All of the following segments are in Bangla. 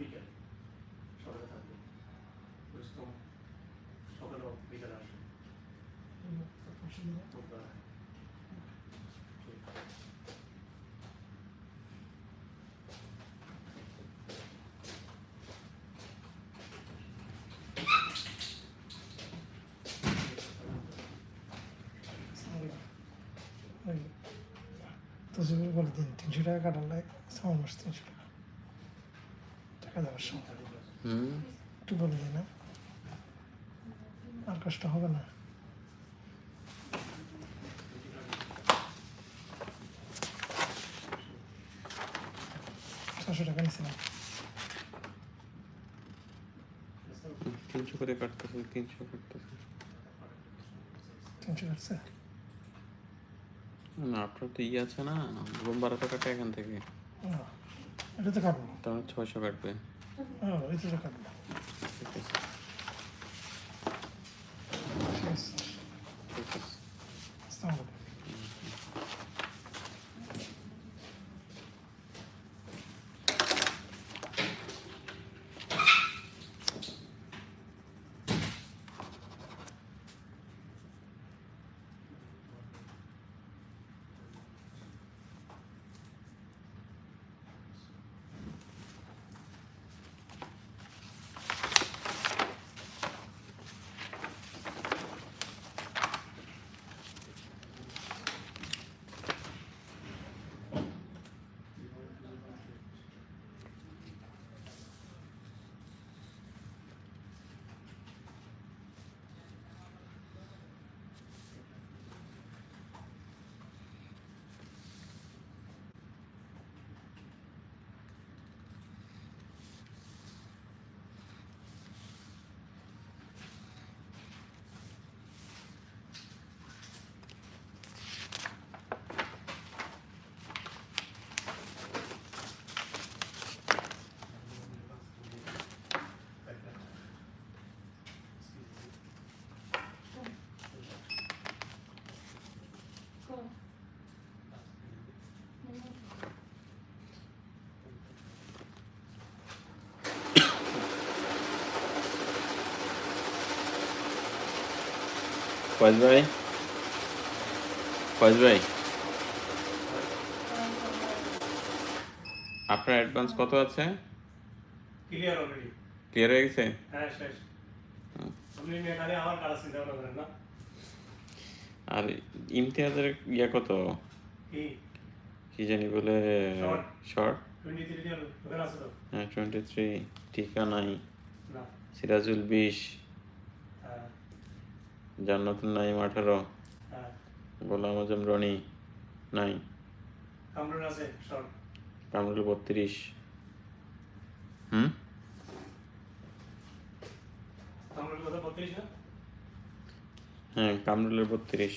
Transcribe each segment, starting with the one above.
বিকেল সকালে থাকবে বুঝতাম সকালে হোক, বিকেলে আসেন রোববার। ঠিক আছে। তো জরুরি বলে দিন তিনশো টাকা কাটালে সাউন্ড মাস তিনশো টাকা টাকা দেওয়ার সময় একটু বলে দিই না। আর কষ্ট হবে না। ছশো টাকা নিয়েছিলাম। তিনশো করে কাটতেছে তিনশো কাটতেছে তিনশো কাটছে? না আপনার তো ইয়ে আছে না রুম ভাড়াটা কাটে এখান থেকে। এটা তো কাটবো। তাহলে ছয়শো কাটবে ও এটা তো কাটবো ঠিক আছে ঠিক আছে ঠিক আছে আসসালামু আলাইকুম ফয়েজ ভাই ফয়েজ ভাই আপনার অ্যাডভান্স কত আছে? ক্লিয়ার অলরেডি ক্লিয়ার হয়ে গেছে? হ্যাঁ শেষ। আপনি এখানে আমার কাজ চিন্তা ভাবনা করেন না। আর ইমতিয়াজের ইয়ে কত? কি? জানি বলে. শর্ট টোয়েন্টি থ্রি হ্যাঁ টোয়েন্টি টিকা নাই সিরাজুল বিশ। জান্নাতুল নাইম আঠারো হ্যাঁ। গোলাম আজম রনি নাই। কামরুল আছে শর্ট কামরুল বত্রিশ। হুম? কামরুল কত 32 হ্যাঁ কামরুলের বত্রিশ।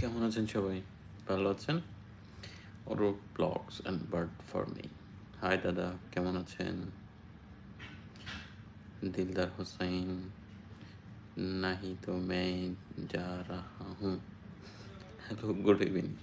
কেমন আছেন সবাই? ভালো আছেন? রোগ blogs and bird farming hi দাদা, কেমন আছেন? দিলদার হুসাইন নাহি হ্যাঁ, তো মে যা রাহা হুম হ্যালো গুড ইভিনিং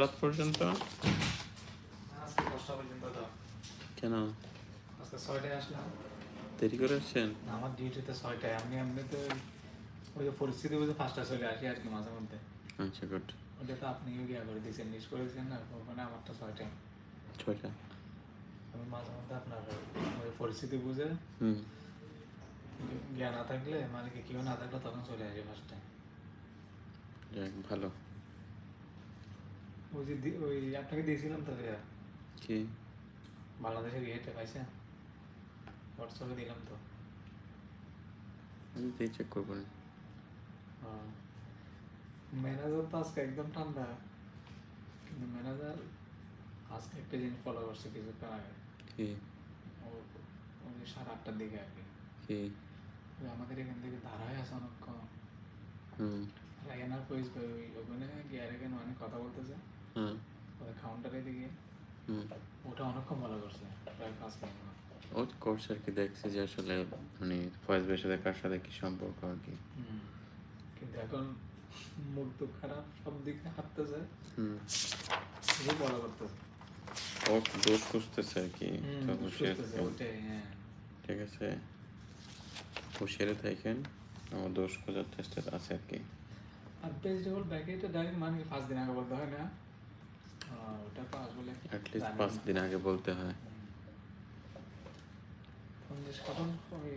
রাত পর্যন্ত? কেন? আজকে ছয়টায় আসলাম। দেরি করে আসছেন? আমার ডিউটিতে ছয়টায়। আমি এমনিতে ওই যে পরিস্থিতি বুঝে ফার্স্টটা চলে আসি আর কি মাঝে মধ্যে। আচ্ছা গুড। ওটা তো আপনিও গিয়া করে দিয়েছেন লিস্ট করে দিয়েছেন না ওখানে আমারটা ছয়টায়। ছয়টা আমি মাঝে মধ্যে আপনার ওই পরিস্থিতি বুঝে হুম। গিয়া না থাকলে মানে কি কেউ না থাকলে তখন চলে আসি ফার্স্টে যাক ভালো। ওই যে ওই আপনাকে দিয়েছিলাম তো ইয়া, কি? বাংলাদেশের ইয়েটা পাইছেন হোয়াটসঅ্যাপে দিলাম তো। আমি চেক করব না। ম্যানেজার তো আজকে একদম ঠান্ডা। কিন্তু ম্যানেজার আজকে একটা জিনিস ফলো করছে কিছুক্ষণ আগে। কি? ওই সাড়ে আটটার দিকে আর কি। কি? আমাদের এখান থেকে ধারায় আছে অনেকক্ষণ। হুম। রায়নার পয়স ওখানে গিয়ার এখানে অনেক কথা বলতেছে। ওই কাউন্টারে দিকে হুম। ওটা অনেকক্ষণ ভালো করছে প্রায় পাঁচ মিনিট ও কোর্স আর কি দেখছে যে আসলে মানে ফয়েজ ভাইয়ের সাথে কার সাথে কি সম্পর্ক আর কি। কিন্তু এখন মুখ তো খারাপ সব দিকে হাঁটতেছে। হুম। ভালো করতেছে ও দোষ খুঁজতেছে আর কি তো হ্যাঁ। ঠিক আছে। হুঁশিয়ারে থাকেন আমার দোষ খোঁজার চেষ্টা আছে আর কি। আর ডাইরেক্ট মানে পাঁচ দিন আগে বলতে হয় না। অ্যাটলিস্ট পাঁচ দিন আগে বলতে হয়। পঞ্চাশ কখন? ওই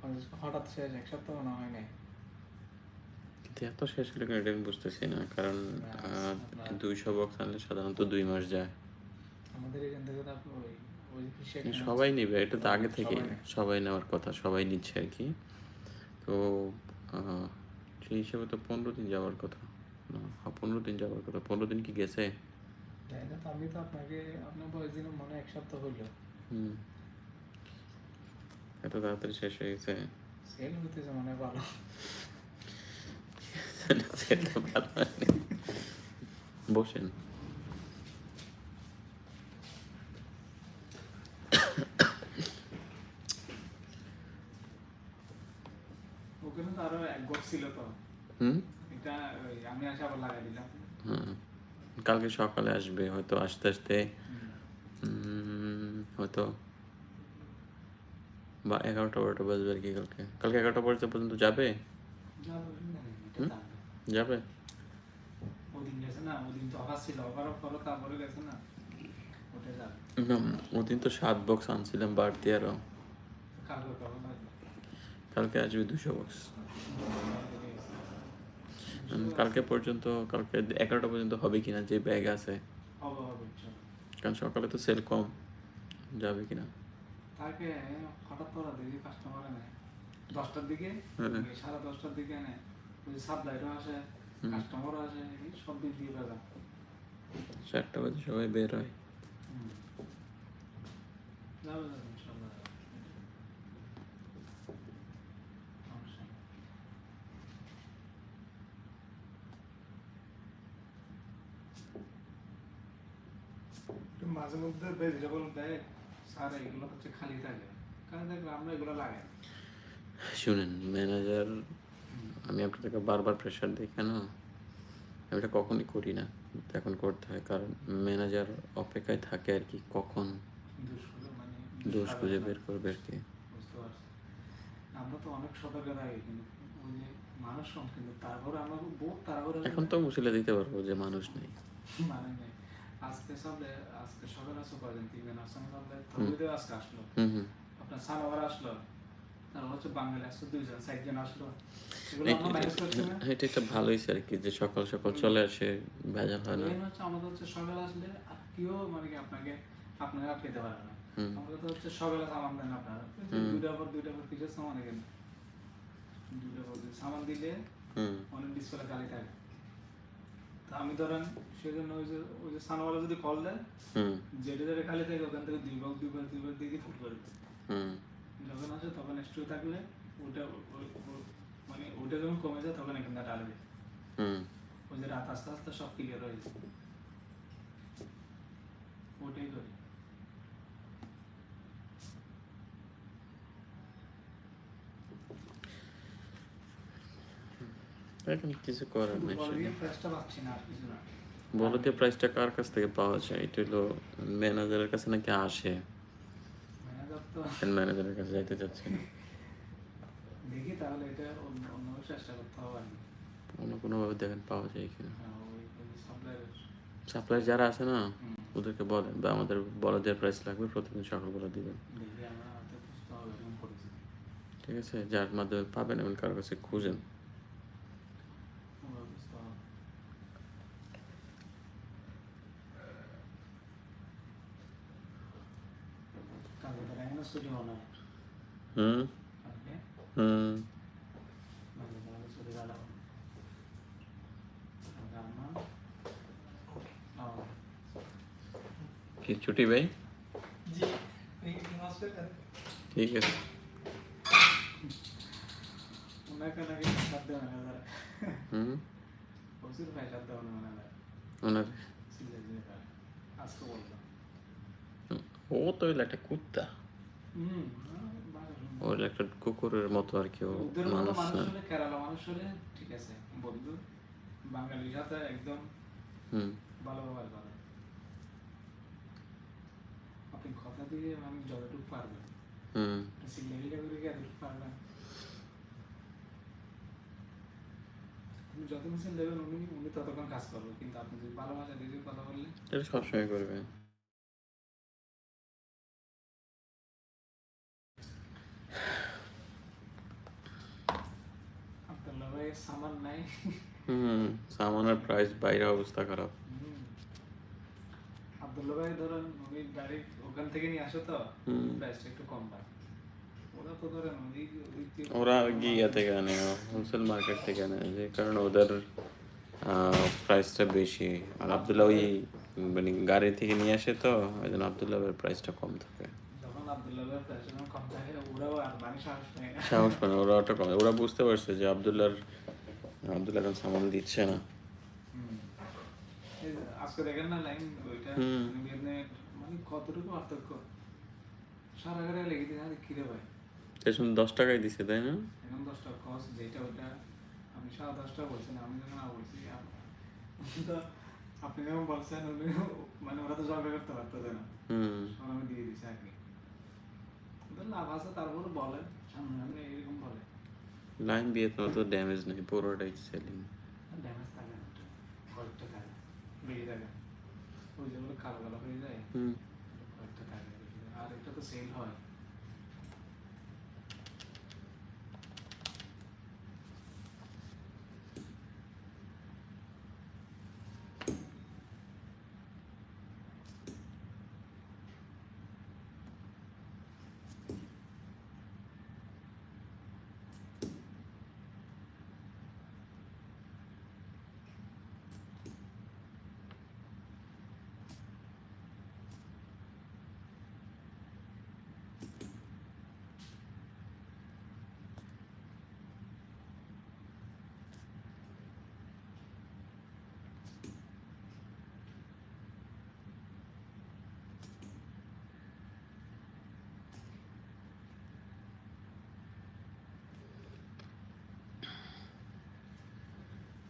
পঞ্চাশ হঠাৎ শেষ এক সপ্তাহ মনে হয় নাই? এত শেষ হলে এটা আমি বুঝতেছি না কারণ দুইশো বক্স আনলে সাধারণত দুই মাস যায়। আমাদের এখান থেকে তো আপনি ওই ওই সেখানে সবাই নেবে এটা তো আগে থেকে সবাই নেওয়ার কথা সবাই নিচ্ছে আর কি। তো সেই হিসেবে তো পনেরো দিন যাওয়ার কথা। না হ্যাঁ, পনেরো দিন যাওয়ার কথা। পনেরো দিন কি গেছে? তাই না তো আমি তো আপনাকে আপনার বয়স দিন মনে এক সপ্তাহ হইল। হুম। এত তাড়াতাড়ি শেষ হয়ে গেছে। সেল হইতেছে মনে হয় ভালো। সেটা ভালো বসেন। ওখানে তো আরও এক গোট ছিল তো। হুম? এটা আমি আসে আবার লাগাই দিলাম। হ্যাঁ কালকে সকালে আসবে হয়তো আস্তে আস্তে হয়তো বা এগারোটা বারোটা বাজবে আর কি কালকে। কালকে এগারোটা বারোটা পর্যন্ত যাবে? যাব, ওদিন তো সাত বক্স আনছিলাম বাড়তি আসবে? কালকে আসবে দুশো বক্স কালকে পর্যন্ত কালকে এগারোটা পর্যন্ত হবে কিনা যে ব্যাগ আছে হবে হবে কারণ সকালে তো সেল কম যাবে কিনা তাকে হঠাৎ করে দেখি কাস্টমার নেয় দশটার দিকে হ্যাঁ। সাড়ে দশটার দিকে নেয় ওই সাপ্লাইরও আসে। কাস্টমারও আসে সব দিক দিয়ে বাজার চারটা বাজে সবাই বের হয় যাবে যাবে। সমস্যা নেই। একটু মাঝে মধ্যে ভেজিটেবল দেয় স্যার এগুলো হচ্ছে খালি থাকে। কারণ দেখবে আমরা এগুলো লাগাই শুনেন ম্যানেজার আমি আপনাদেরকে বারবার প্রেশার দিই কেন? আমি এটা কখনই করি না এখন করতে হয়। কারণ ম্যানেজার অপেক্ষায় থাকে আর কি কখন মানে দোষ খুঁজে বের করবে আর কি। বুঝতে আমরা তো অনেক সতর্ক থাকি কিন্তু ওই যে মানুষ কম কিন্তু তারপরে আমরা বহুত তাড়াহুড়ো এখন তো মুসিলে দিতে পারব যে মানুষ নেই। মানে নেই। আজকে সবে আজকে সকালে কদিন তিন দিন আসছে সবে থবিদেও আজকে আসলো। আপনার সানোয়ার আসলো। আসলো। আসলো এটা একটা আর কি যে সকাল সকাল চলে আসে ভেজাল হয় না। আমাদের হচ্ছে সকালে আসলে কেউ মানে আপনাকে আপনাকে আটকাতে পারে না। আমাদের তো হচ্ছে সকালে সামান দেন আপনারা। দুইটা পর দুইটা পর কিসের সামান এখানে দুটো বলছে সামান দিলে অনেক ডিসপ্লে থাকে। আমি ধরেন সেজন্য ওই যে ওই যে সানওয়ালা যদি কল দেয় যেটা যেটা খালি থাকে ওখান থেকে দুই ভাগ দুই ভাগ দুই ভাগ দিয়ে ফুট করে যখন আসে তখন স্টু থাকলে ওটা মানে ওটা যখন কমে যায় তখন এখান থেকে ডালবে হুম। ওই যে রাত আস্তে আস্তে সব ক্লিয়ার হয়ে যায়। ওটাই করি। এখন কিছু করার নেই বল বলো দিয়ে প্রাইসটা কার কাছ থেকে পাওয়া যায়? এটা হলো ম্যানেজারের কাছে নাকি আসে? ম্যানেজার ম্যানেজারের কাছে যাইতে চাচ্ছে না। দেখি তাহলে এটা অন্য চেষ্টা করতে হবে অন্য কোনোভাবে দেখেন পাওয়া যায় কিনা। হ্যাঁ, সাপ্লাই যারা আছে না ওদেরকে বলেন বা আমাদের বড়দের প্রাইস লাগবে প্রতিদিন সকালবেলা দিবেন। ঠিক আছে? যার মাধ্যমে পাবেন এমন কারোর কাছে খুঁজেন ওভাবে বুঝতে হবে কালকে তো এখনও ছুটি মনে হয় হুম হুম কি ছুটি ভাই ঠিক আছে ও তো একটা কুত্তা হুম ও হইল একটা কুকুরের মতো আর কি ও মানুষ না। কেরালা মানুষ হলে ঠিক আছে বন্ধু। বাঙালির সাথে একদম হুম। ভালো ব্যবহার করে। আপনি কথা দিয়ে আমি যতটুকু পারবেন হুম। করে কি এতটুকু পারবেন? যত মেশিন দেবেন উনি উনি ততক্ষণ কাজ করবে। কিন্তু আপনি যদি ভালো ভাষা দিয়ে কথা বললে এটা সবসময় করবে হুম সামানের প্রাইস বাইরে অবস্থা খারাপ। আব্দুল্লাহ ভাই ধরেন উনি ডাইরেক্ট ওখান থেকে নিয়ে আসে তো প্রাইসটা একটু কম পায়। ওরা তো ধরেন ওদিক ওদিক দিয়ে ওরা গিয়া থেকে আনে হোলসেল মার্কেট থেকে আনে যে কারণে ওদের প্রাইসটা বেশি। আর আবদুল্লাহ ওই মানে গাড়ি থেকে নিয়ে আসে তো ওই জন্য আবদুল্লাহের প্রাইসটা কম থাকে। সাহস নেই সাহস পায় না ওরা ওটা কম ওরা বুঝতে পারছে যে আবদুল্লাহর আবদুল্লাহ এখন সামান দিচ্ছে না। আজকে দেখেন না লাইন ওইটা মানে মানে কতটুকু পার্থক্য? সারা লেগে দিয়ে আরে কিরে ভাই? দশ টাকায় দিছে তাই না? এখন দশটা কস যেটা ওটা আমি সাড়ে বলছি না আমি যখন বলছি তো আপনি যখন বলছেন মানে ওরা তো জগা করতে পারতো না? আমি দিয়ে দিছি আর কি। লাভ আছে তারপরে বলে সামনে সামনে এরকম বলে। লাইন বিয়ে তো অত ড্যামেজ নেই পুরোটাই সেলিং ড্যামেজ থাকে না কয়েকটা থাকে থাকে। ওই যেগুলো কালো কালো হয়ে যায় হুম। থাকে আর এটা তো সেল হয়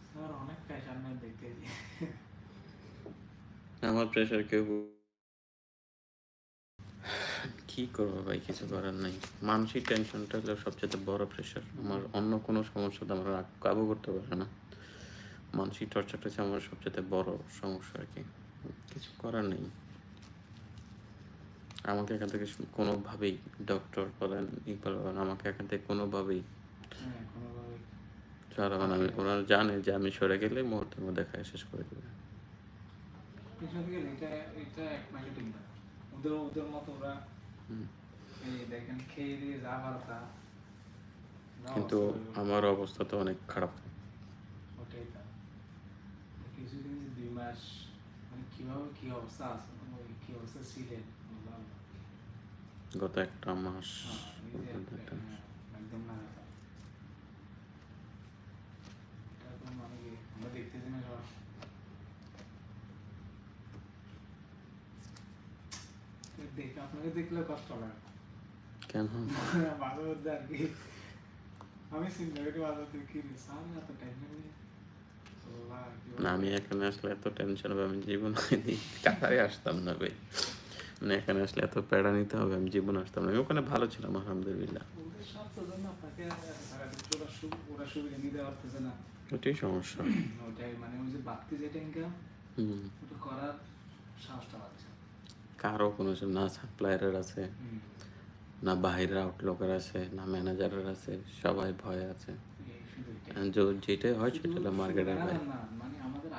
স্যার অনেক আমার প্রেশার কেউ কি করব ভাই কিছু করার নাই। মানসিক টেনশনটা হলো সবচেয়ে বড় প্রেশার আমার অন্য কোনো সমস্যা তো আমরা কাবু করতে পারে না। মানসিক টর্চারটা হচ্ছে আমার সবচেয়ে বড় সমস্যা আর কি। কিছু করার নেই। আমাকে এখান থেকে কোনোভাবেই ডক্টর বলেন ইকবাল বলেন আমাকে এখান থেকে কোনোভাবেই সরাবেন আমি ওনারা জানে যে আমি সরে গেলে মুহূর্তের মধ্যে খাই শেষ করে দেবে। কিন্তু আমার অবস্থা তো অনেক খারাপ। কিছুদিন দুই মাস মানে কীভাবে কি অবস্থা আছে কি অবস্থা ছিলেন। গত একটা মাস হ্যাঁ, একটা মাস। একদম না কথা এটা তো মানে কি আমরা দেখতেছি না সব দেখে দেখলে কষ্ট লাগে কেন? মাঝে মধ্যে আর কি। আমি কি রে এত টেনশন না আমি এখানে আসলে এত টেনশন হবে আমি জীবন কাতারে আসতাম না ভাই। মানে এখানে আসলে এত প্যাড়া নিতে হবে আমি জীবন আসতাম না। আমি ওখানে ভালো ছিলাম আলহামদুলিল্লাহ। ওটাই সমস্যা। ওটাই মানে ওই যে বাড়তি যেটা ইনকাম ওটা করার সাহসটা পাচ্ছে কারও কোনো না সাপ্লায়ারের আছে না বাইরের আউটলুকের আছে না ম্যানেজারের আছে সবাই ভয় আছে। যেটাই হয় সেটা মার্কেটের বাইরে। না, মানে মানে আমরা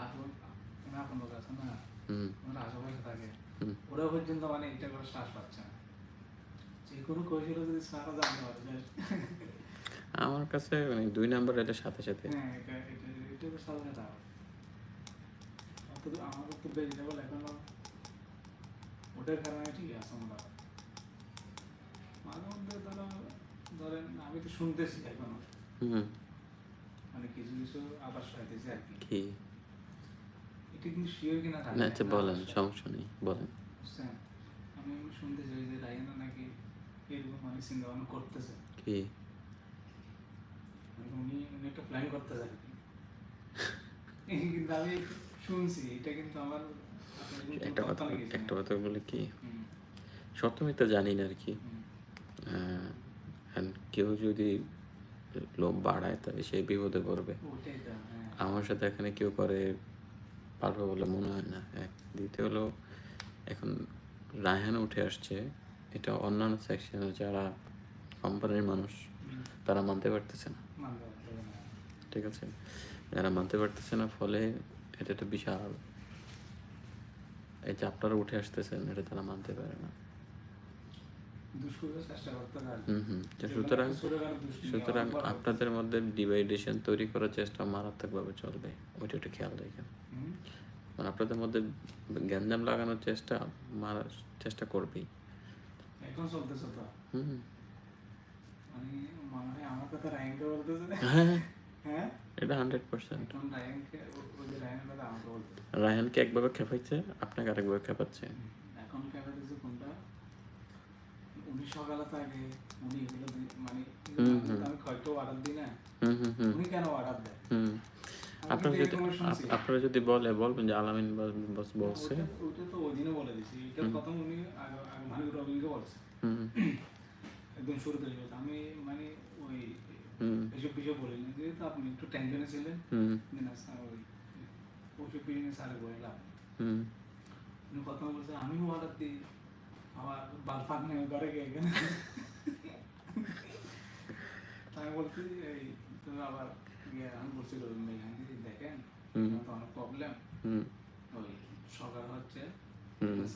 আশেপাশে থাকে। হুম। ওরা পর্যন্ত মানে এটা করে শ্বাস পাচ্ছে না। যে কোনো কৌশলে যদি সারা জানতে পারে আমার কাছে মানে দুই নাম্বার এটা সাথে সাথে। হ্যাঁ এটা এটা এটা তো এখনও ওটার কারণে ঠিক আছে আমরা। মাঝে মধ্যে ধরো ধরেন আমি তো শুনতেছি এখনও। মানে কিছু কিছু আবার পাইতেছি আর কি। এটা কিন্তু শিওর কিনা জানি না আচ্ছা বলেন সমস্যা নেই বলেন। আমি শুনতে চাই যে রায়না নাকি এরকম অনেক চিন্তা ভাবনা করতেছে। কি? মানে উনি উনি একটা প্ল্যান করতেছে আর কি। কিন্তু আমি শুনছি এটা কিন্তু আমার একটা কথা একটা কথা বলি কি? হুম, সত্য মিথ্যা জানি না আর কি কেউ যদি লোভ বাড়ায় তাহলে সে বিপদে পড়বে। তো হ্যাঁ। আমার সাথে এখানে কেউ করে পারবে বলে মনে হয় না। এক দ্বিতীয় হলো এখন রায়হান উঠে আসছে। এটা অন্যান্য সেকশনে যারা কোম্পানির মানুষ তারা মানতে পারতেছে না। না। ঠিক আছে? যারা মানতে পারতেছে না ফলে এটা তো বিশাল এই যে আপনারা উঠে আসতেছেন এটা তারা মানতে পারে না। সুতরাং সুতরাং আপনাদের মধ্যে ডিভাইডেশন তৈরি করার চেষ্টা মারাত্মকভাবে চলবে। ওইটা একটু খেয়াল রাখেন। মানে আপনাদের মধ্যে গ্যাঞ্জাম লাগানোর চেষ্টা মারার চেষ্টা করবেই। এখন চলতেছে তো। হুম। মানে আমার কথা রায়নকে বলতেছে। হ্যাঁ। এটা হান্ড্রেড পার্সেন্ট রায়হানকে একভাবে খেপাইছে আপনাকে আরেকভাবে খেপাচ্ছে। এখন কেন কোনটা? উনি সকালে থাকে উনি এগুলো মানে হুম, হুম। আমি কয়টা অর্ডার দিই না। হুম হুম হুম। উনি কেন অর্ডার দেয়? আপনারা যদি আপনারা বলে বলবেন যে আলামিন বস- বলছে। ওটা- ওটা তো ওই দিনে বলে দিছি। উনি মানে রবিনকে বলছে। একদম শুরুতে আমি মানে ওই এসব কিছু বলিনি যেহেতু আপনি একটু টেনশনে ছিলেন হুম। যে না ওই ওইসব পিছনে স্যারে বললাম কথা বলছে আমিও অর্ডার দিই আমার বাল ফাঁক নেই ঘরে গিয়ে এখানে আমি বলছি এই তুমি আবার গিয়ে আমি বলছি রবীন্দ্র দেখেন। তো অনেক প্রবলেম হুম। ওই সকাল হচ্ছে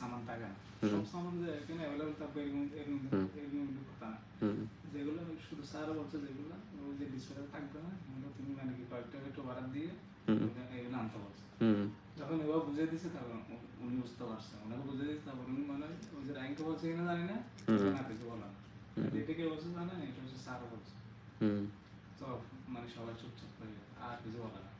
সামান থাকে না সব সামান যে এখানে অ্যাভেলেবল থাকবে এরকম এরকম কথা। না যেগুলো শুধু স্যার বলছে যেগুলো ওই যে ডিসপ্লে থাকবে না তুমি মানে কি কয়েকটা একটু বাড়ার দিয়ে এগুলো আনতে হুম। যখন এবার বুঝিয়ে দিচ্ছে তখন উনি বুঝতে পারছে। ওনাকে বুঝিয়ে দিচ্ছে তারপর উনি মনে হয় ওই যে র্যাঙ্কে বলছে কিনা জানি না। না কিছু বলা এটা কে বলছে জানে না এটা হচ্ছে স্যার বলছে। তো মানে সবাই চুপচাপ করে আর কিছু বলা না।